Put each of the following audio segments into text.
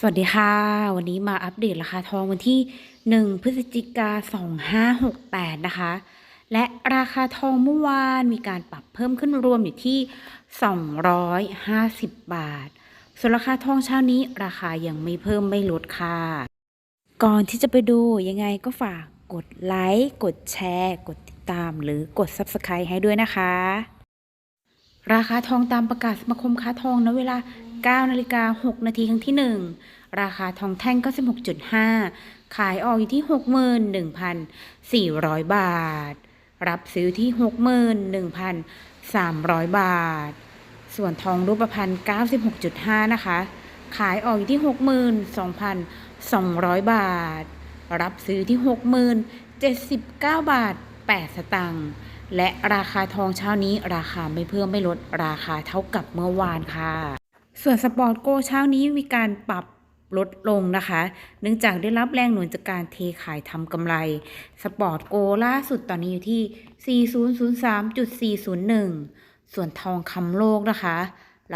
สวัสดีค่ะ วันนี้มาอัปเดตราคาทองวันที่ 1 พฤศจิกา 2568 นะคะ และราคาทองเมื่อวานมีการปรับเพิ่มขึ้นรวมอยู่ที่ 250 บาท ส่วนราคาทองเช้านี้ราคายังไม่เพิ่มไม่ลดค่ะ ก่อนที่จะไปดูยังไงก็ฝากกดไลค์ กดแชร์ กดติดตามหรือกด Subscribe ให้ด้วยนะคะราคาทองตามประกาศสมาคมค้าทองณเวลา 9นาฬิกา6นาทีครั้งที่ 1 ราคาทองแท่ง96.5 ขายออกอยู่ที่ 61,400 บาท รับซื้อที่ 61,300 บาท ส่วนทองรูปพรรณ96.5 นะคะ ขายออกอยู่ที่ 62,200 บาท รับซื้อที่ 60,079 บาท 8 สตางค์และราคาทองเช้านี้ราคาไม่เพิ่มไม่ลดราคาเท่ากับเมื่อวานค่ะ ส่วนสปอร์ตโกเช้านี้มีการปรับลดลงนะคะ เนื่องจากได้รับแรงหนุนจากการเทขายทำกำไร สปอร์ตโกล่าสุดตอนนี้อยู่ที่ 4003.401 ส่วนทองคำโลกนะคะ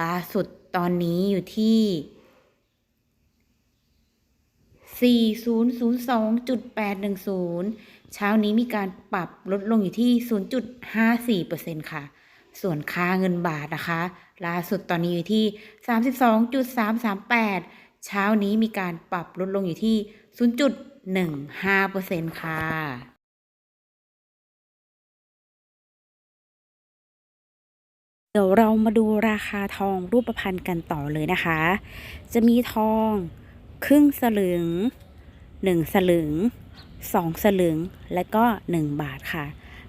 ล่าสุดตอนนี้อยู่ที่ 4002.810 เช้านี้มีการปรับลดลงอยู่ที่ 0.54%ค่ะ ส่วนค่าเงินบาทนะคะ ล่าสุดตอนนี้อยู่ที่ 32.338 เช้านี้มีการปรับลดลงอยู่ที่ 0.15%ค่ะเดี๋ยวเรามาดูราคาทองรูปพรรณกันต่อเลยนะคะ จะมีทองครึ่งสลึง 1 สลึง 2 สลึง และก็ 1 บาทค่ะ